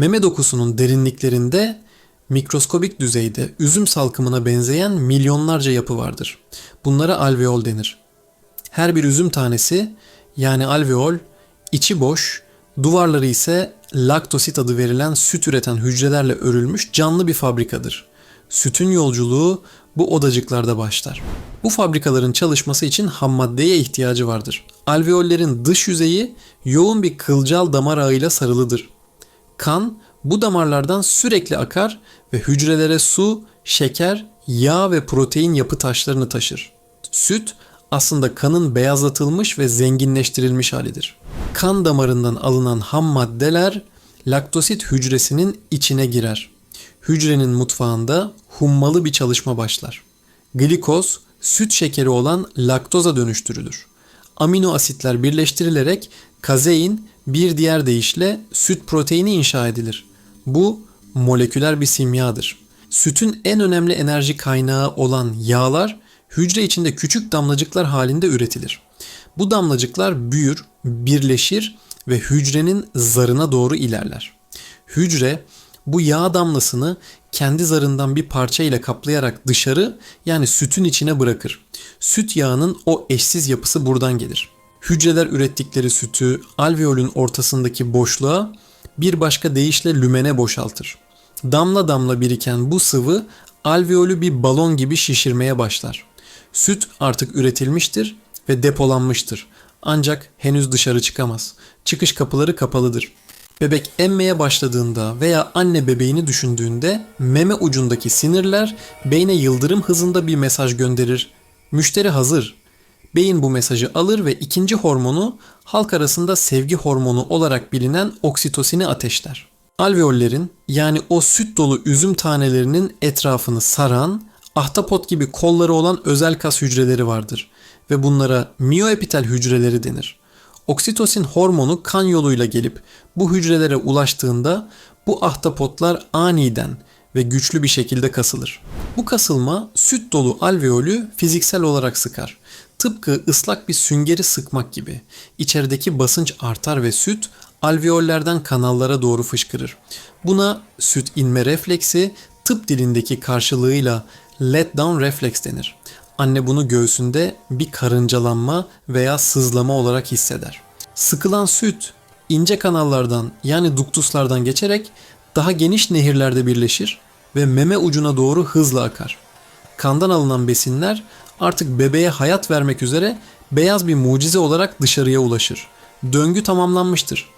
Meme dokusunun derinliklerinde mikroskobik düzeyde üzüm salkımına benzeyen milyonlarca yapı vardır. Bunlara alveol denir. Her bir üzüm tanesi yani alveol içi boş, duvarları ise laktosit adı verilen süt üreten hücrelerle örülmüş canlı bir fabrikadır. Sütün yolculuğu bu odacıklarda başlar. Bu fabrikaların çalışması için ham maddeye ihtiyacı vardır. Alveollerin dış yüzeyi yoğun bir kılcal damar ağıyla sarılıdır. Kan bu damarlardan sürekli akar ve hücrelere su, şeker, yağ ve protein yapı taşlarını taşır. Süt aslında kanın beyazlatılmış ve zenginleştirilmiş halidir. Kan damarından alınan ham maddeler laktosit hücresinin içine girer. Hücrenin mutfağında hummalı bir çalışma başlar. Glikoz süt şekeri olan laktoza dönüştürülür. Amino asitler birleştirilerek kazein bir diğer deyişle süt proteini inşa edilir. Bu moleküler bir simyadır. Sütün en önemli enerji kaynağı olan yağlar hücre içinde küçük damlacıklar halinde üretilir. Bu damlacıklar büyür, birleşir ve hücrenin zarına doğru ilerler. Hücre bu yağ damlasını kendi zarından bir parça ile kaplayarak dışarı yani sütün içine bırakır. Süt yağının o eşsiz yapısı buradan gelir. Hücreler ürettikleri sütü alveolün ortasındaki boşluğa bir başka deyişle lümene boşaltır. Damla damla biriken bu sıvı alveolü bir balon gibi şişirmeye başlar. Süt artık üretilmiştir ve depolanmıştır. Ancak henüz dışarı çıkamaz. Çıkış kapıları kapalıdır. Bebek emmeye başladığında veya anne bebeğini düşündüğünde meme ucundaki sinirler beyne yıldırım hızında bir mesaj gönderir. Müşteri hazır. Beyin bu mesajı alır ve ikinci hormonu halk arasında sevgi hormonu olarak bilinen oksitosini ateşler. Alveollerin yani o süt dolu üzüm tanelerinin etrafını saran ahtapot gibi kolları olan özel kas hücreleri vardır ve bunlara miyoepitel hücreleri denir. Oksitosin hormonu kan yoluyla gelip bu hücrelere ulaştığında bu ahtapotlar aniden ve güçlü bir şekilde kasılır. Bu kasılma süt dolu alveolü fiziksel olarak sıkar. Tıpkı ıslak bir süngeri sıkmak gibi. İçerideki basınç artar ve süt alveollerden kanallara doğru fışkırır. Buna süt inme refleksi tıp dilindeki karşılığıyla let down refleks denir. Anne bunu göğsünde bir karıncalanma veya sızlama olarak hisseder. Sıkılan süt ince kanallardan yani duktuslardan geçerek daha geniş nehirlerde birleşir ve meme ucuna doğru hızla akar. Kandan alınan besinler artık bebeğe hayat vermek üzere beyaz bir mucize olarak dışarıya ulaşır. Döngü tamamlanmıştır.